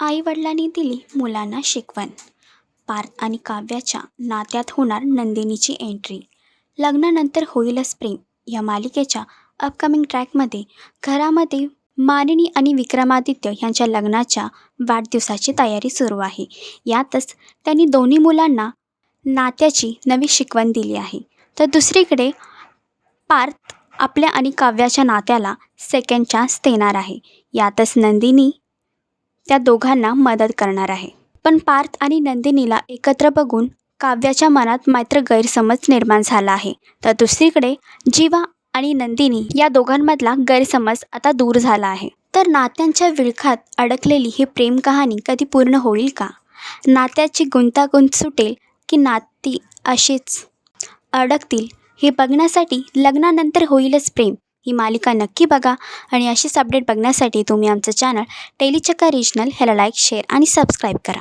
आईवडिलांनी दिली मुलांना शिकवण. पार्थ आणि काव्याच्या नात्यात होणार नंदिनीची एंट्री लग्नानंतर होईलच प्रेम. या मालिकेच्या अपकमिंग ट्रॅकमध्ये घरामध्ये मानिनी आणि विक्रमादित्य यांच्या लग्नाच्या वाढदिवसाची तयारी सुरू आहे. यातच त्यांनी दोन्ही मुलांना नात्याची नवी शिकवण दिली आहे. तर दुसरीकडे पार्थ आपल्या आणि काव्याच्या नात्याला सेकंड चान्स देणार आहे. यातच नंदिनी त्या दोघांना मदत करणार आहे. पण पार्थ आणि नंदिनीला एकत्र बघून काव्याच्या मनात मात्र गैरसमज निर्माण झाला आहे. तर दुसरीकडे जीवा आणि नंदिनी या दोघांमधला गैरसमज आता दूर झाला आहे. तर नात्यांच्या विळखात अडकलेली ही प्रेम कहाणी कधी पूर्ण होईल का? नात्याची गुंतागुंत सुटेल की नाती अशीच अडकतील हे बघण्यासाठी लग्नानंतर होईलच प्रेम. ही मालिका नक्की बघा आणि अशीच अपडेट बघण्यासाठी तुम्ही आमचं चॅनल टेलीचक्का रिजनल ह्याला लाईक शेअर आणि सबस्क्राईब करा.